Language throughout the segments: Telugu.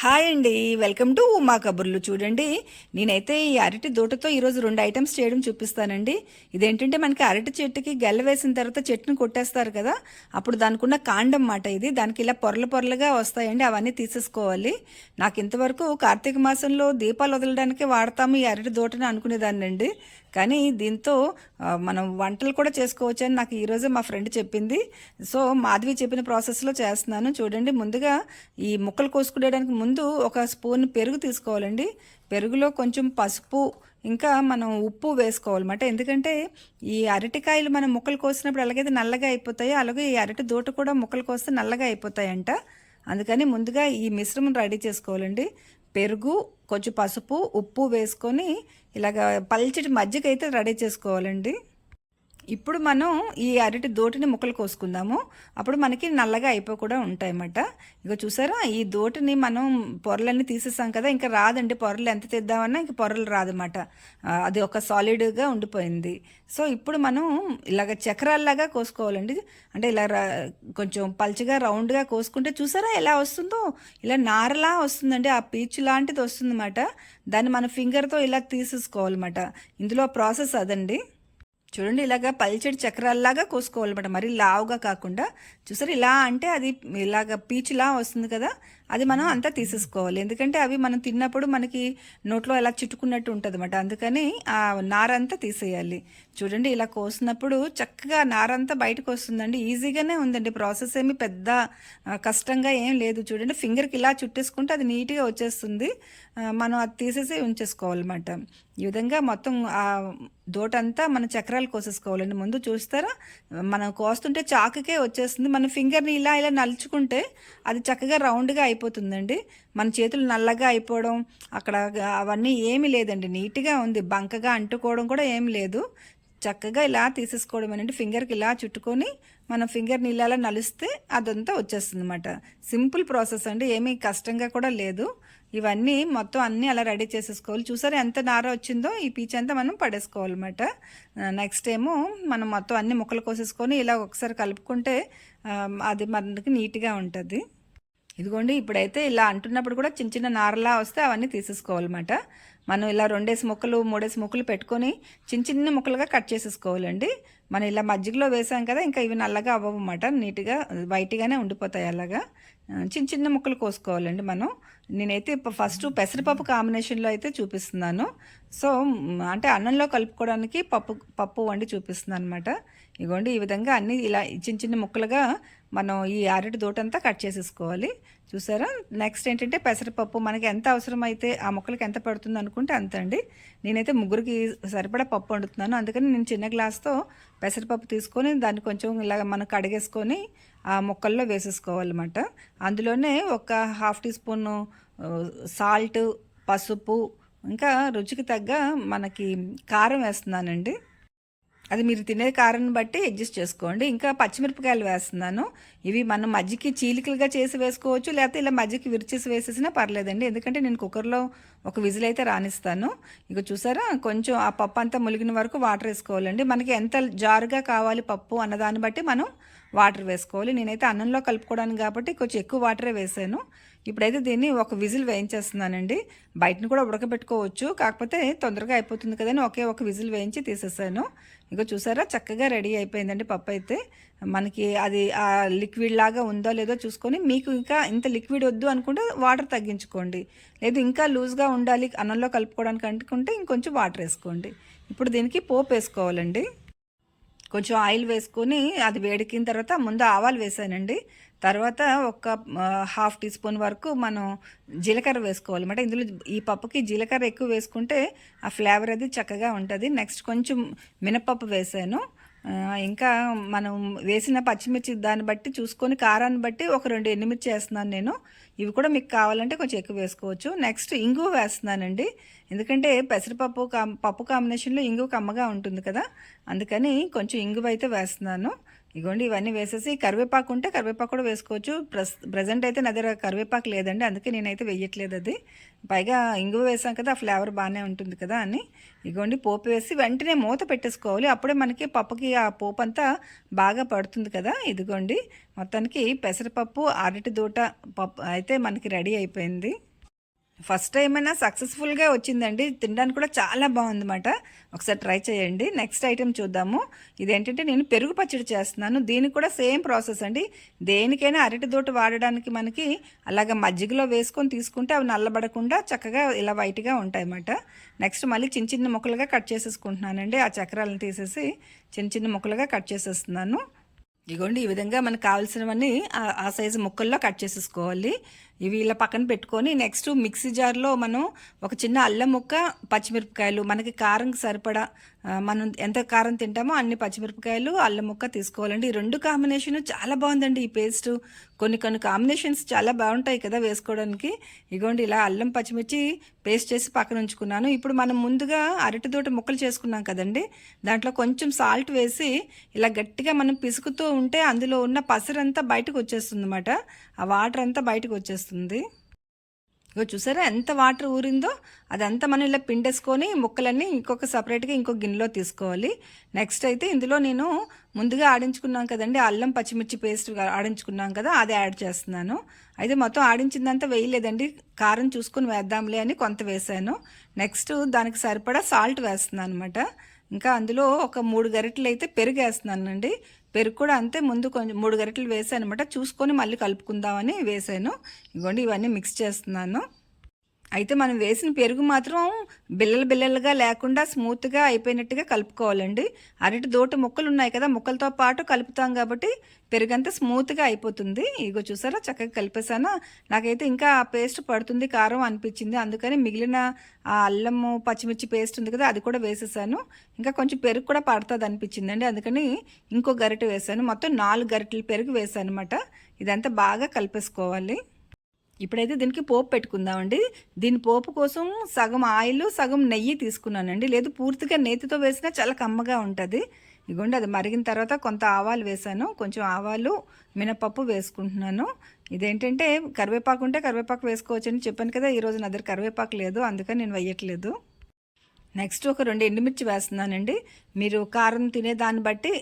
హాయ్ అండి వెల్కమ్ టు ఉమా కబుర్లు చూడండి. నేనైతే ఈ అరటి దూటతో ఈరోజు రెండు ఐటమ్స్ చేయడం చూపిస్తానండి. ఇదేంటంటే మనకి అరటి చెట్టుకి గెల్ల వేసిన తర్వాత చెట్టుని కొట్టేస్తారు కదా అప్పుడు దానికి ఉన్న కాండం మాట ఇది. దానికి ఇలా పొరల పొరలుగా వస్తాయండి అవన్నీ తీసేసుకోవాలి. నాకు ఇంతవరకు కార్తీక మాసంలో దీపాలు వదలడానికి వాడతాము ఈ అరటి దూటని అనుకునేదాన్నండి. కానీ దీంతో మనం వంటలు కూడా చేసుకోవచ్చు అని నాకు ఈరోజే మా ఫ్రెండ్ చెప్పింది. సో మాధవి చెప్పిన ప్రాసెస్లో చేస్తున్నాను. చూడండి ముందుగా ఈ ముక్కలు కోసుకునేడానికి ముందు ఒక స్పూన్ పెరుగు తీసుకోవాలండి. పెరుగులో కొంచెం పసుపు ఇంకా మనం ఉప్పు వేసుకోవాలన్నమాట ఎందుకంటే ఈ అరటికాయలు మనం ముక్కలు కోసినప్పుడు ఎలాగైతే నల్లగా అయిపోతాయో. అలాగే ఈ అరటి దూట కూడా ముక్కలు కోస్తే నల్లగా అయిపోతాయంట. అందుకని ముందుగా ఈ మిశ్రమం రెడీ చేసుకోవాలండి. పెరుగు కొంచెం పసుపు ఉప్పు వేసుకొని ఇలాగ పల్చటి మజ్జిగ అయితే రెడీ చేసుకోవాలండి. ఇప్పుడు మనం ఈ అరటి దోటిని ముక్కలు కోసుకుందాము. అప్పుడు మనకి నల్లగా అయిపోకుండా ఉంటాయన్నమాట. ఇక చూసారా? ఈ దోటిని మనం పొరలన్నీ తీసేసాం కదా ఇంకా రాదండి. పొరలు ఎంత తెద్దామన్నా ఇంక పొరలు రాదన్నమాట. అది ఒక సాలిడ్గా ఉండిపోయింది. సో ఇప్పుడు మనం ఇలాగ చక్రాల్లాగా కోసుకోవాలండి. అంటే ఇలా రా- కొంచెం పల్చగా రౌండ్గా కోసుకుంటే చూసారా ఎలా వస్తుందో? ఇలా నారలా వస్తుందండి. ఆ పీచు లాంటిది వస్తుందన్నమాట. దాన్ని మన ఫింగర్తో ఇలా తీసేసుకోవాలన్నమాట. ఇందులో ప్రాసెస్ అదండి. చూడండి ఇలాగా పల్చడి చక్రాల్లాగా కోసుకోవాలన్నమాట. మరి లావుగా కాకుండా చూసారు ఇలా అంటే అది ఇలాగ పీచులా వస్తుంది కదా అది మనం అంతా తీసేసుకోవాలి. ఎందుకంటే అవి మనం తిన్నప్పుడు మనకి నోట్లో ఎలా చుట్టుకున్నట్టు ఉంటుంది అనమాట అందుకని ఆ నారంతా తీసేయాలి. చూడండి ఇలా కోసినప్పుడు చక్కగా నారంతా బయటకు వస్తుందండి. ఈజీగానే ఉందండి. ప్రాసెస్ ఏమి పెద్ద కష్టంగా ఏం లేదు. చూడండి ఫింగర్కి ఇలా చుట్టేసుకుంటే అది నీట్గా వచ్చేస్తుంది. మనం అది తీసేసి ఉంచేసుకోవాలన్నమాట. ఈ విధంగా మొత్తం ఆ దోటంతా మన చక్రాలు కోసేసుకోవాలండి. ముందు చూస్తారా? మనం కోస్తుంటే చాకుకే వచ్చేస్తుంది. మన ఫింగర్ని ఇలా ఇలా నలుచుకుంటే అది చక్కగా రౌండ్గా అయిపోతుందండి. మన చేతులు నల్లగా అయిపోవడం అక్కడ అవన్నీ ఏమీ లేదండి. నీట్గా ఉంది. బంకగా అంటుకోవడం కూడా ఏం లేదు. చక్కగా ఇలా తీసేసుకోవడం ఏంటంటే ఫింగర్కి ఇలా చుట్టుకొని మన ఫింగర్ నీళ్ళలా నలిస్తే అదంతా వచ్చేస్తుంది అనమాట సింపుల్ ప్రాసెస్ అండి. ఏమీ కష్టంగా కూడా లేదు. ఇవన్నీ మొత్తం అన్నీ అలా రెడీ చేసేసుకోవాలి. చూసారా ఎంత నార వచ్చిందో? ఈ పీచ్ అంతా మనం పడేసుకోవాలన్నమాట. నెక్స్ట్ ఏమో మనం మొత్తం అన్ని ముక్కలు కోసేసుకొని ఇలా ఒకసారి కలుపుకుంటే అది మనకి నీట్గా ఉంటుంది. ఇదిగోండి ఇప్పుడైతే ఇలా అంటున్నప్పుడు కూడా చిన్న చిన్న నారలా వస్తే అవన్నీ తీసేసుకోవాలన్నమాట. మనం ఇలా రెండేసి ముక్కలు మూడేసి ముక్కలు పెట్టుకొని చిన్న చిన్న ముక్కలుగా కట్ చేసేసుకోవాలండి. మనం ఇలా మజ్జిగలో వేసాం కదా ఇంకా ఇవి నల్లగా అవ్వమాట నీట్గా వైట్గానే ఉండిపోతాయి అలాగా. చిన్న చిన్న ముక్కలు కోసుకోవాలండి మనం. నేనైతే ఇప్పుడు ఫస్ట్ పెసరపప్పు కాంబినేషన్లో అయితే చూపిస్తున్నాను. సో అంటే అన్నంలో కలుపుకోవడానికి పప్పు పప్పు వండి చూపిస్తున్నాను అనమాట ఇగోండి ఈ విధంగా అన్ని ఇలా చిన్న చిన్న ముక్కలుగా మనం ఈ అరటి దోటంతా కట్ చేసేసుకోవాలి. చూసారా? నెక్స్ట్ ఏంటంటే పెసరపప్పు మనకి ఎంత అవసరమైతే ఆ ముక్కలకి ఎంత పడుతుంది అనుకుంటే అంత అండి. నేనైతే ముగ్గురికి సరిపడా పప్పు వండుతున్నాను. అందుకని నేను చిన్న గ్లాస్తో పెసరపప్పు తీసుకొని దాన్ని కొంచెం ఇలా మనం కడిగేసుకొని ఆ ముక్కల్లో వేసేసుకోవాలన్నమాట. అందులోనే ఒక హాఫ్ టీ స్పూన్ సాల్ట్ పసుపు ఇంకా రుచికి తగ్గ మనకి కారం వేస్తున్నానండి. అది మీరు తినే కారాన్ని బట్టి అడ్జస్ట్ చేసుకోండి. ఇంకా పచ్చిమిరపకాయలు వేస్తున్నాను. ఇవి మనం మజ్జికి చీలికలుగా చేసి వేసుకోవచ్చు లేకపోతే ఇలా మజ్జికి విరిచేసి వేసేసినా పర్లేదండి. ఎందుకంటే నేను కుక్కర్లో ఒక విజిల్ అయితే రానిస్తాను. ఇక చూసారా? కొంచెం ఆ పప్పు అంతా ములిగిన వరకు వాటర్ వేసుకోవాలండి. మనకి ఎంత జారుగా కావాలి పప్పు అన్నదాన్ని బట్టి మనం వాటర్ వేసుకోవాలి. నేనైతే అన్నంలో కలుపుకోవడానికి కాబట్టి కొంచెం ఎక్కువ వాటరే వేసాను. ఇప్పుడైతే దీన్ని ఒక విజిల్ వేయించేస్తున్నానండి. బయటను కూడా ఉడకబెట్టుకోవచ్చు. కాకపోతే తొందరగా అయిపోతుంది కదని ఒకే ఒక విజిల్ వేయించి తీసేసాను. ఇక చూసారా? చక్కగా రెడీ అయిపోయిందండి పప్పు అయితే. మనకి అది ఆ లిక్విడ్ లాగా ఉందో లేదో చూసుకొని మీకు ఇంకా ఇంత లిక్విడ్ వద్దు అనుకుంటే వాటర్ తగ్గించుకోండి. లేదు ఇంకా లూజ్గా ఉండాలి అన్నంలో కలుపుకోవడానికి అనుకుంటే ఇంకొంచెం వాటర్ వేసుకోండి. ఇప్పుడు దీనికి పోపు వేసుకోవాలండి. కొంచెం ఆయిల్ వేసుకొని అది వేడికిన తర్వాత ముందు ఆవాలు వేసానండి. తర్వాత ఒక హాఫ్ టీ స్పూన్ వరకు మనం జీలకర్ర వేసుకోవాలి అన్నమాట ఇందులో ఈ పప్పుకి జీలకర్ర ఎక్కువ వేసుకుంటే ఆ ఫ్లేవర్ అది చక్కగా ఉంటుంది. నెక్స్ట్ కొంచెం మినపప్పు వేసాను. ఇంకా మనం వేసిన పచ్చిమిర్చి దాన్ని బట్టి చూసుకొని కారాన్ని బట్టి ఒక రెండు ఎండుమిర్చి వేస్తున్నాను నేను. ఇవి కూడా మీకు కావాలంటే కొంచెం ఎక్కువ వేసుకోవచ్చు. నెక్స్ట్ ఇంగువ వేస్తున్నానండి. ఎందుకంటే పెసరపప్పు కా పప్పు కాంబినేషన్లో ఇంగువ కమ్మగా ఉంటుంది కదా. అందుకని కొంచెం ఇంగువ అయితే వేస్తున్నాను. ఇగోండి ఇవన్నీ వేసేసి కరివేపాకు ఉంటే కరివేపాకు కూడా వేసుకోవచ్చు. ప్రస్ ప్రజెంట్ అయితే నా దగ్గర కరివేపాకు లేదండి అందుకే నేనైతే వేయట్లేదు అది. పైగా ఇంగువ వేసాం కదా ఆ ఫ్లేవర్ బాగానే ఉంటుంది కదా అని. ఇగోండి పోపు వేసి వెంటనే మూత పెట్టేసుకోవాలి. అప్పుడే మనకి పప్పుకి ఆ పోపు అంతా బాగా పడుతుంది కదా. ఇదిగోండి మొత్తానికి పెసరపప్పు అరటి దూట పప్పు అయితే మనకి రెడీ అయిపోయింది. ఫస్ట్ టైం అయినా సక్సెస్ఫుల్గా వచ్చిందండి. తినడానికి కూడా చాలా బాగుందన్నమాట. ఒకసారి ట్రై చేయండి. నెక్స్ట్ ఐటెం చూద్దాము. ఇదేంటంటే నేను పెరుగు పచ్చడి చేస్తున్నాను. దీనికి కూడా సేమ్ ప్రాసెస్ అండి. దేనికైనా అరటి దోట వాడడానికి మనకి అలాగ మజ్జిగలో వేసుకొని తీసుకుంటే అవి నల్లబడకుండా చక్కగా ఇలా వైట్గా ఉంటాయి అన్నమాట నెక్స్ట్ మళ్ళీ చిన్న చిన్న ముక్కలుగా కట్ చేసేసుకుంటున్నానండి. ఆ చక్రాలను తీసేసి చిన్న చిన్న ముక్కలుగా కట్ చేసేస్తున్నాను. ఇగోండి ఈ విధంగా మనకు కావాల్సినవన్నీ ఆ సైజు ముక్కల్లో కట్ చేసేసుకోవాలి. ఇవి ఇలా పక్కన పెట్టుకొని నెక్స్ట్ మిక్సీ జార్లో మనం ఒక చిన్న అల్లం ముక్క పచ్చిమిరపకాయలు మనకి కారం సరిపడా మనం ఎంత కారం తింటామో అన్ని పచ్చిమిరపకాయలు అల్లం ముక్క తీసుకోవాలండి. ఈ రెండు కాంబినేషన్ చాలా బాగుందండి ఈ పేస్ట్ కొన్ని కొన్ని కాంబినేషన్స్ చాలా బాగుంటాయి కదా వేసుకోవడానికి. ఇగోండి ఇలా అల్లం పచ్చిమిర్చి పేస్ట్ చేసి పక్కన ఉంచుకున్నాను. ఇప్పుడు మనం ముందుగా అరటి తోట ముక్కలు చేసుకున్నాం కదండి. దాంట్లో కొంచెం సాల్ట్ వేసి ఇలా గట్టిగా మనం పిసుకుతూ ఉంటే అందులో ఉన్న పసరంతా బయటకు వచ్చేస్తుంది ఆ వాటర్ అంతా బయటకు వచ్చేస్తుంది. ఇగో చూసారా ఎంత వాటర్ ఊరిందో? అదంతా మనం ఇలా పిండేసుకొని ముక్కలన్నీ ఇంకొక సపరేట్గా ఇంకో గిన్నెలో తీసుకోవాలి. నెక్స్ట్ అయితే ఇందులో నేను ముందుగా ఆడించుకున్నాం కదండి అల్లం పచ్చిమిర్చి పేస్ట్ ఆడించుకున్నాం కదా అది యాడ్ చేస్తున్నాను. అయితే మొత్తం ఆడించిందంతా వేయలేదండి కారం చూసుకొని వేద్దాంలే అని కొంత వేసాను. నెక్స్ట్ దానికి సరిపడా సాల్ట్ వేస్తున్నాను అనమాట ఇంకా అందులో ఒక మూడు గరిటలు అయితే పెరుగు వేస్తున్నానండి. పెరుగు కూడా అంతే. ముందు కొంచెం మూడు గరిటెలు వేసాను అనమాట చూసుకొని మళ్ళీ కలుపుకుందామని వేసాను. ఇగోండి ఇవన్నీ మిక్స్ చేస్తున్నాను. అయితే మనం వేసిన పెరుగు మాత్రం బిల్లలు బిల్లలుగా లేకుండా స్మూత్గా అయిపోయినట్టుగా కలుపుకోవాలండి. అరటి దోట ముక్కలు ఉన్నాయి కదా ముక్కలతో పాటు కలుపుతాం కాబట్టి పెరుగంతా స్మూత్గా అయిపోతుంది. ఇగో చూసారా చక్కగా కలిపేసాను నాకైతే ఇంకా ఆ పేస్ట్ పడుతుంది కారం అనిపించింది. అందుకని మిగిలిన ఆ అల్లము పచ్చిమిర్చి పేస్ట్ ఉంది కదా అది కూడా వేసేసాను. ఇంకా కొంచెం పెరుగు కూడా పడుతుంది అనిపించిందండి. అందుకని ఇంకో గరిటె వేసాను. మొత్తం నాలుగు గరిటెలు పెరుగు వేసాను అనమాట ఇదంతా బాగా కలిపేసుకోవాలి. ఇప్పుడైతే దీనికి పోపు పెట్టుకుందామండి. దీని పోపు కోసం సగం ఆయిల్ సగం నెయ్యి తీసుకున్నానండి. లేదు పూర్తిగా నేతితో వేసినా చాలా కమ్మగా ఉంటుంది. ఇగోండి అది మరిగిన తర్వాత కొంత ఆవాలు వేసాను. కొంచెం ఆవాలు మినపప్పు వేసుకుంటున్నాను. ఇదేంటంటే కరివేపాకు ఉంటే కరివేపాకు వేసుకోవచ్చు అని చెప్పాను కదా ఈరోజు నా దగ్గర కరివేపాకు లేదు అందుకని నేను వేయట్లేదు. నెక్స్ట్ ఒక రెండు ఎండుమిర్చి వేస్తున్నానండి. మీరు కారం తినే దాన్ని బట్టి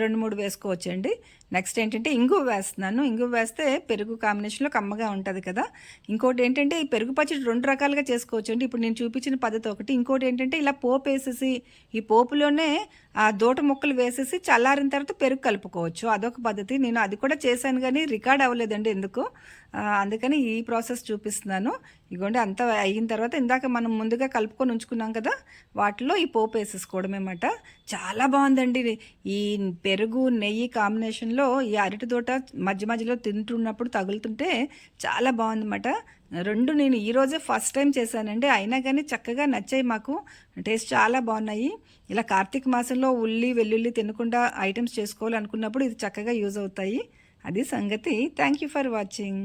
రెండు మూడు వేసుకోవచ్చండి. నెక్స్ట్ ఏంటంటే ఇంగువ వేస్తున్నాను. ఇంగువ వేస్తే పెరుగు కాంబినేషన్లో కమ్మగా ఉంటుంది కదా. ఇంకోటి ఏంటంటే ఈ పెరుగు పచ్చడి రెండు రకాలుగా చేసుకోవచ్చు అండి ఇప్పుడు నేను చూపించిన పద్ధతి ఒకటి. ఇంకోటి ఏంటంటే ఇలా పోపు వేసేసి ఈ పోపులోనే ఆ దూట ముక్కలు వేసేసి చల్లారిన తర్వాత పెరుగు కలుపుకోవచ్చు. అదొక పద్ధతి. నేను అది కూడా చేశాను కానీ రికార్డ్ అవ్వలేదండి ఎందుకు? అందుకని ఈ ప్రాసెస్ చూపిస్తున్నాను. ఇగోండి అంతా అయిన తర్వాత ఇందాక మనం ముందుగా కలుపుకొని ఉంచుకున్నాం కదా వాటిలో ఈ పోపు వేసేసుకోవడమేమాట. చాలా బాగుందండి ఈ పెరుగు నెయ్యి కాంబినేషన్లో ఈ అరటి తోట మధ్య మధ్యలో తింటున్నప్పుడు తగులుతుంటే చాలా బాగుందన్నమాట. రెండు నేను ఈరోజే ఫస్ట్ టైం చేశానండి. అయినా కానీ చక్కగా నచ్చాయి మాకు. టేస్ట్ చాలా బాగున్నాయి. ఇలా కార్తీక మాసంలో ఉల్లి వెల్లుల్లి తినకుండా ఐటమ్స్ చేసుకోవాలనుకున్నప్పుడు ఇది చక్కగా యూజ్ అవుతాయి. అది సంగతి. Thank you for watching